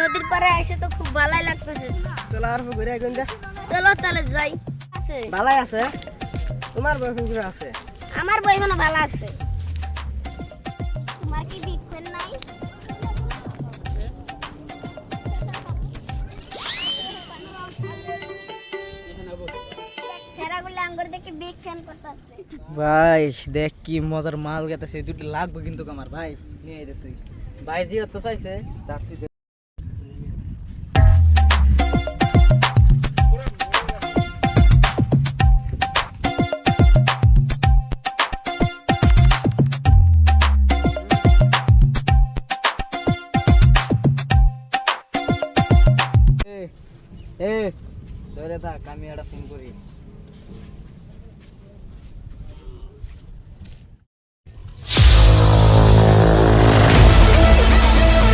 নদীর পাড়ে এসে তো খুব ভালোই লাগতেছে। চলো আর ঘুরে এখন যা চলো তাহলে যাই। আছে। ভালাই আছে? তোমার বয়ফ্রেন্ড আছে? আমার মনে ভালো আছে। তোমার কি বিগ ফ্যান নাই? সেরাগুলো আঙ্গুর দেখে বিগ ফ্যান করতেছে। ভাই দেখ কি মজার মাল গেতেছে। দুটো লাগবে কিন্তু আমার ভাই। নিয়ে দে তুই। ভাই জি তো চাইছে। এ ধরে থাক আমি একটা ফোন করি।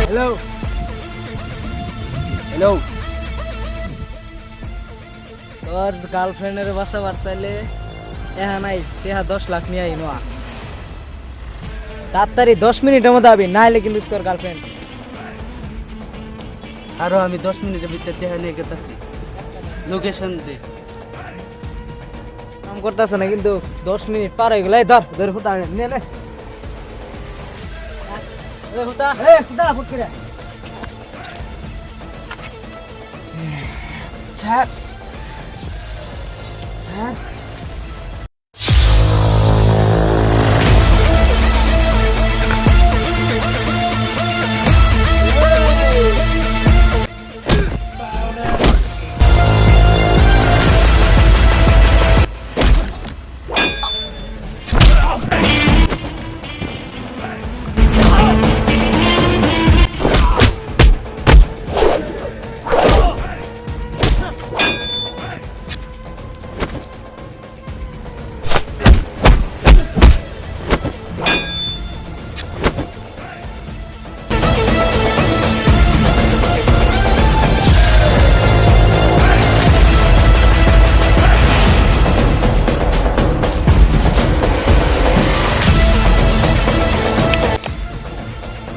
হ্যালো হ্যালো তোর গার্লফ্রেন্ডের বাসা বাড়ছাইলে এহা নাই তেহা দশ লাখ নিয়ে আই নোয়া। তাড়াতাড়ি দশ মিনিটের মধ্যে আবি না হলে কিন্তু তোর গার্লফ্রেন্ড আরও আমি দশ মিনিটের ভিতরে তেহা নিয়ে গেতেছি। লোকেশন দে। কাম করতেছে না, কিন্তু দশ মিনিট পার হয়ে গেল। এই ধর ধর হুতা নে নে। এ হুতা। এ, হুতা ফুটকিরা স্যার। স্যার।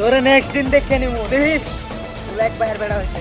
তোরে নেক্সট দিন দেখে নিমু দেখিস? ব্ল্যাক বাইরে বেড়া হয়েছে।